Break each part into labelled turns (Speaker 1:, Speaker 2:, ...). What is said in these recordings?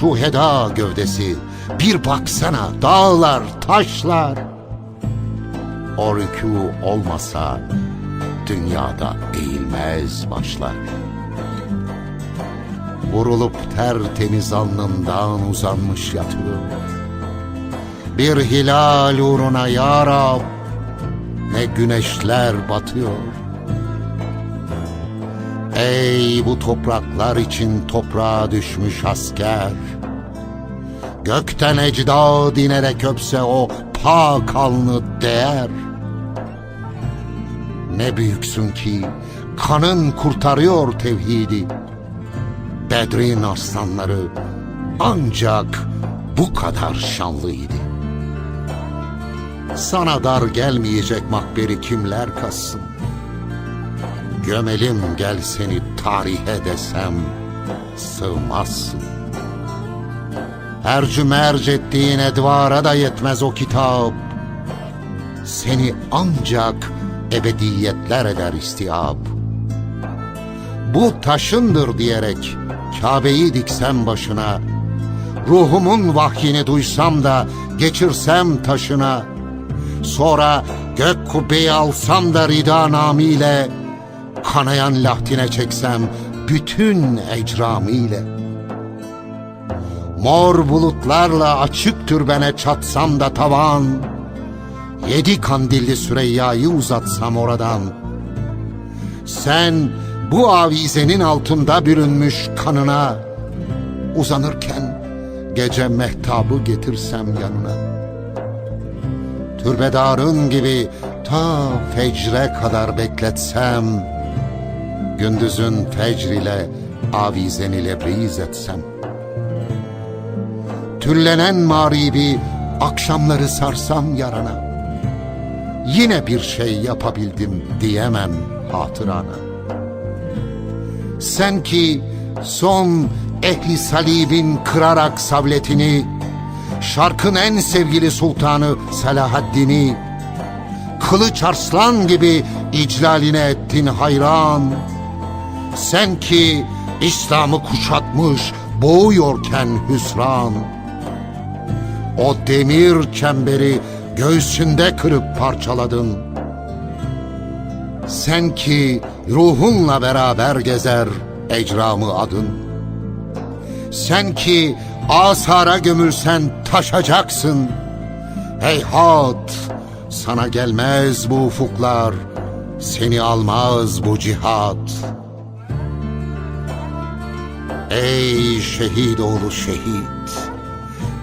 Speaker 1: şuheda gövdesi. Bir baksana dağlar, taşlar. O rükû olmasa dünyada eğilmez başlar. Vurulup tertemiz alnından uzanmış yatıyor. Bir hilal uğruna ya Rab, ne güneşler batıyor. Ey bu topraklar için toprağa düşmüş asker. Gökten ecdad inerek öpse o pak alnı değer. Ne büyüksün ki kanın kurtarıyor tevhidi. Bedrin aslanları ancak bu kadar şanlıydı. Sana dar gelmeyecek makberi kimler kassın? Gömelim gel seni tarihe desem sığmazsın. Ercü merc ettiğin edvara da yetmez o kitap. Seni ancak ebediyetler eder istihab. Bu taşındır diyerek Kabe'yi diksem başına, ruhumun vahyini duysam da geçirsem taşına, sonra gök kubbeyi alsam da rida namiyle, kanayan lahtine çeksem bütün ecramiyle. Mor bulutlarla açık türbene çatsam da tavan, yedi kandilli Süreyya'yı uzatsam oradan. Sen bu avizenin altında bürünmüş kanına, uzanırken gece mehtabı getirsem yanına. Türbedarın gibi ta fecre kadar bekletsem, gündüzün fecrile avizeni lebriz etsem. Tüllenen mağribi akşamları sarsam yarana. Yine bir şey yapabildim diyemem hatırana. Sen ki son ehli salibin kırarak savletini, şarkın en sevgili sultanı Selahaddin'i, kılıç arslan gibi iclaline ettin hayran. Sen ki İslam'ı kuşatmış boğuyorken hüsran. O demir çemberi göğsünde kırıp parçaladın. Sen ki ruhunla beraber gezer ecramı adın. Sen ki asara gömülsen taşacaksın. Heyhat sana gelmez bu ufuklar, seni almaz bu cihat. Ey şehit oğlu şehit,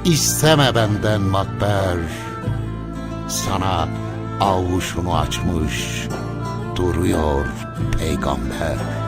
Speaker 1: isteme benden makber. Sana avuşunu açmış duruyor peygamber.